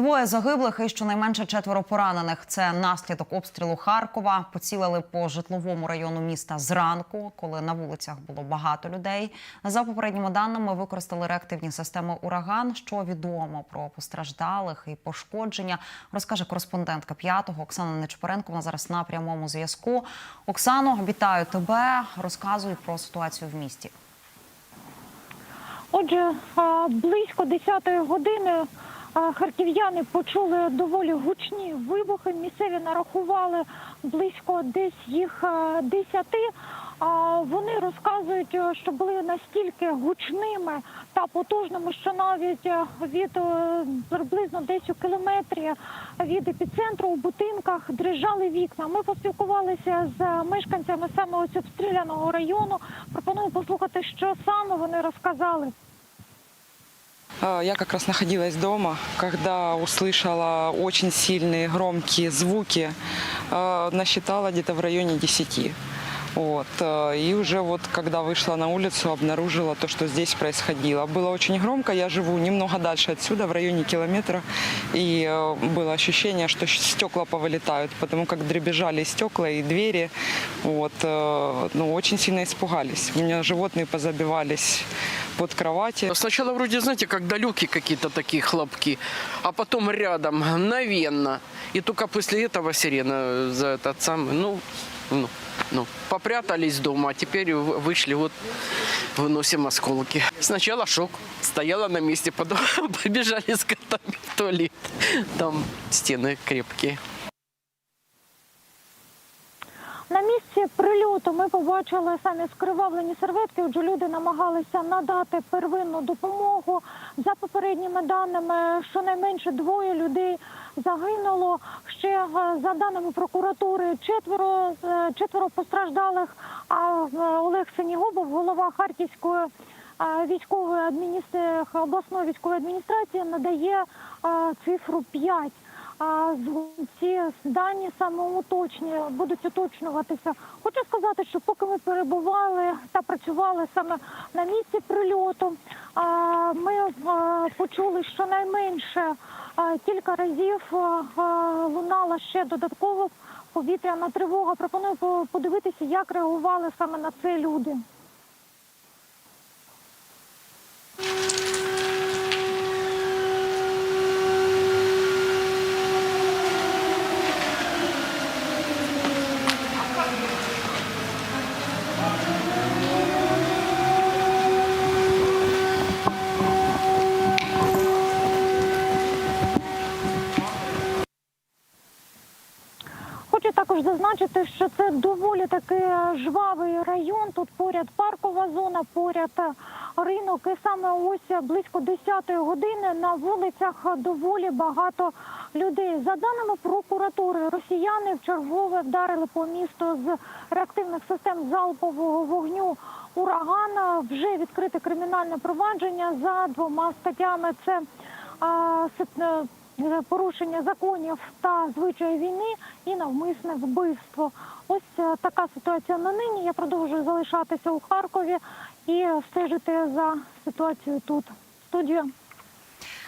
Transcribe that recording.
Двоє загиблих і щонайменше четверо поранених. Це наслідок обстрілу Харкова. Поцілили по житловому району міста зранку, коли на вулицях було багато людей. За попередніми даними використали реактивні системи ураган. Що відомо про постраждалих і пошкодження, розкаже кореспондентка п'ятого Оксана Нечпоренко. Вона зараз на прямому зв'язку. Оксано, вітаю тебе. Розказуй про ситуацію в місті. Отже, близько 10-ї години харків'яни почули доволі гучні вибухи. Місцеві нарахували близько десь їх а, 10. А, Вони розказують, е, що були настільки гучними та потужними, що навіть е, від е, приблизно десь у кілометрі від епіцентру у будинках дрижали вікна. Ми поспілкувалися з мешканцями саме ось обстріляного району. Пропоную послухати, що саме вони розказали. А, Я как раз находилась дома, когда услышала очень сильные громкие звуки, э, насчитала где-то в районе 10. Вот. э, И уже вот когда вышла на улицу, обнаружила то, что здесь происходило. Было очень громко, я живу немного дальше отсюда, в районе километра, и э, было ощущение, что стекла повылетают, потому как дребезжали стекла и двери. Вот. э, Ну, очень сильно испугались. У меня животные позабивались под кровати. Сначала вроде, знаете, как далекие какие-то такие хлопки, а потом рядом, мгновенно. И только после этого сирена за этот самый, ну, ну, ну, попрятались дома, а теперь вышли, вот, выносим осколки. Сначала шок, стояла на месте, потом побежали с котами в туалет. Там стены крепкие. На місці прильоту ми побачили самі скривавлені серветки. Отже, люди намагалися надати первинну допомогу. За попередніми даними, щонайменше двоє людей загинуло. Ще е, за даними прокуратури, четверо е, четверо постраждалих. А е, Олег Сенігубов, голова Харківської військової адміністрації обласної військової адміністрації, надає цифру 5. Ці дані саме уточні будуть уточнюватися. Хочу сказати, що поки ми перебували та працювали саме на місці прильоту, ми почули щонайменше е, кілька разів лунала ще додаткова повітряна тривога. Пропоную подивитися, як реагували саме на це люди. Хочу також зазначити, що це доволі таки жвавий район. Тут поряд паркова зона, поряд ринок. І саме ось близько 10-ї години на вулицях доволі багато людей. За даними прокуратури, росіяни вчергове вдарили по місту з реактивних систем залпового вогню. Урагана вже відкрите кримінальне провадження за двома статтями. Це а, порушення законів та звичаї війни і навмисне вбивство. Ось е, така ситуація на нині. Я продовжую залишатися у Харкові і стежити за ситуацією тут. Студія.